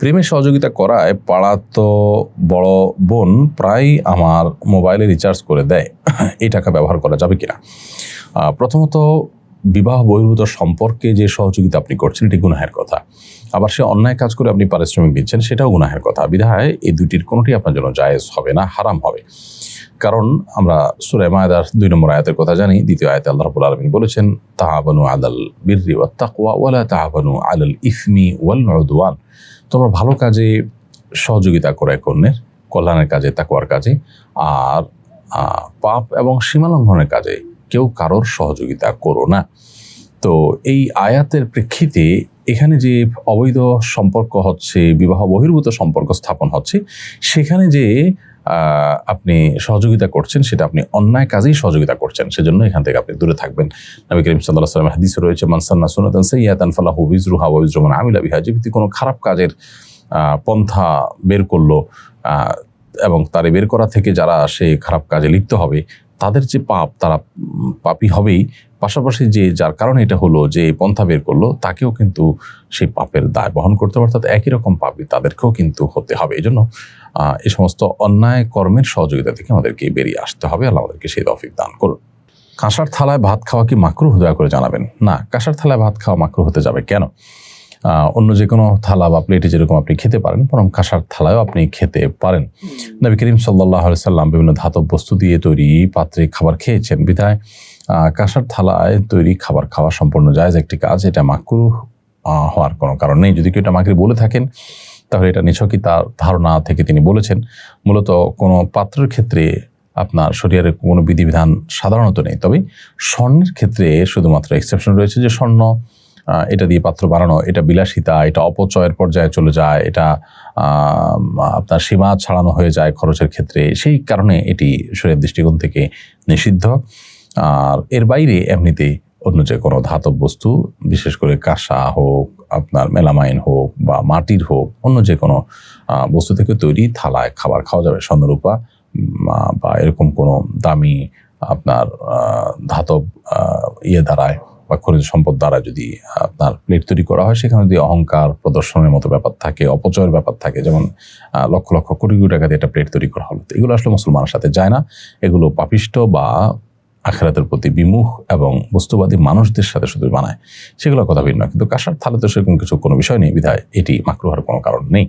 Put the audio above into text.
প্রেমে সহযোগিতা করায় পাড়াতো বড় বোন প্রায় আমার মোবাইলে রিচার্জ করে দেয়। এই টাকা ব্যবহার করা যাবে কিনা? প্রথমত বিবাহ বহির্ভূত সম্পর্কে যে সহযোগিতা আপনি করছেন, এটি গুনাহের কথা। আবার সে অন্যায় কাজ করে আপনি পারিশ্রমিক দিচ্ছেন, সেটাও গুনাহের কথা। বিধায় এই দুটির কোনোটি আপনার জন্য জায়েজ হবে না, হারাম হবে। কারণ আমরা সুরে মায়দার দুই নম্বর আয়াতের কথা জানি, দ্বিতীয় আয়াতে আল্লাহ রাব্বুল আলামিন বলেছেন, তাহাবানু আলাল বিররি ওয়াত তাকওয়া ওয়ালা তাহাবানু আলাল ইফমি ওয়াল উদওয়ান। তোমরা ভালো কাজে সহযোগিতা করে এক অন্যের কল্যাণের কাজে, তাকওয়ার কাজে, আর পাপ এবং সীমালঙ্ঘনের কাজে কেউ কারোর সহযোগিতা করো না। তো এই আয়াতের প্রেক্ষিতে এখানে যে অবৈধ সম্পর্ক হচ্ছে, বিবাহ বহির্ভূত সম্পর্ক স্থাপন হচ্ছে, সেখানে যে আপনি সহযোগিতা করছেন, সেটা আপনি অন্যায় কাজেই সহযোগিতা করছেন, সেজন্য এখান থেকে আপনি দূরে থাকবেন। নবী করিম সাল্লাহ সাল্লাম হাদিসে রয়েছে মানসান্না সুনাতান সৈয়াতান ফালাহু বিজরুহা হাওয়া বিজরুমান আমিলা বিহা। যে কোনো খারাপ কাজের পন্থা বের করল এবং তারে বের করা থেকে যারা সে খারাপ কাজে লিপ্ত হবে তাদের যে পাপ, তারা পাপী হবেই। পাশাপাশি যে যার কারণে এটা হলো যে পন্থা বের করল, তাকেও কিন্তু সেই পাপের দায় বহন করতে হবে, অর্থাৎ একই রকম পাপী তাদেরকেও কিন্তু হতে হবে। এই জন্য এই সমস্ত অন্যায় কর্মের সহযোগিতা থেকে আমাদেরকে বেরিয়ে আসতে হবে। আল্লাহ আমাদেরকে সেই তৌফিক দান করুন। কাঁসার থালায় ভাত খাওয়া কি মাকরু দয়া করে জানাবেন। না, কাঁসার থালায় ভাত খাওয়া মাকরু হতে যাবে কেন? অন্য যে কোনো থালা বা প্লেটে যেরকম আপনি খেতে পারেন বরং কাঁসার থালায়ও আপনি খেতে পারেন। নবী করিম সাল্লাহ সাল্লাম বিভিন্ন ধাতব বস্তু দিয়ে তৈরি পাত্রে খাবার খেয়েছেন। বিধায় কাঁসার থালায় তৈরি খাবার খাওয়া সম্পূর্ণ জায়জ একটি কাজ এটা মাকরু হওয়ার কোনো কারণ নেই। যদি কেউ এটা মাকরি বলে থাকেন তাহলে এটা নিছকই তার ধারণা থেকে তিনি বলেছেন। মূলত কোনো পাত্রের ক্ষেত্রে আপনার শরীরের কোনো বিধিবিধান সাধারণত নেই। তবে স্বর্ণের ক্ষেত্রে শুধুমাত্র এক্সেপশন রয়েছে যে স্বর্ণ এটা দিয়ে পাত্র বানানো, এটা বিলাসিতা, এটা অপচয়ের পর্যায়ে চলে যায়, এটা আপনার সীমা ছাড়ানো হয়ে যায় খরচের ক্ষেত্রে, সেই কারণে এটি শরীরের দৃষ্টিকোণ থেকে নিষিদ্ধ। আর এর বাইরে এমনিতেই অন্য যে কোনো ধাতব বস্তু, বিশেষ করে কাঁসা হোক, আপনার মেলামাইন হোক বা মাটির হোক, অন্য যে কোনো বস্তু থেকে তৈরি থালায় খাবার খাওয়া যাবে, স্বর্ণরূপা বা এরকম কোনো দামি আপনার ধাতব ইয়ে দ্বারায়। বা খনিজ সম্পদ দ্বারা যদি আপনার প্লেট তৈরি করা হয়, সেখানে যদি অহংকার প্রদর্শনের মতো ব্যাপার থাকে, অপচয়ের ব্যাপার থাকে, যেমন লক্ষ লক্ষ কোটি কোটি টাকা দিয়ে একটা প্লেট তৈরি করা হলো এগুলো আসলে মুসলমানের সাথে যায় না। এগুলো পাপিষ্ট বা আখেরাতের প্রতি বিমুখ এবং বস্তুবাদী মানুষদের সাথে শুধু বানায়। সেগুলো কথা ভিন্ন, কিন্তু কাঁসার তো সেরকম কিছু কোনো বিষয় নেই, বিধায় এটি মাকরু হওয়ার কোনো কারণ নেই।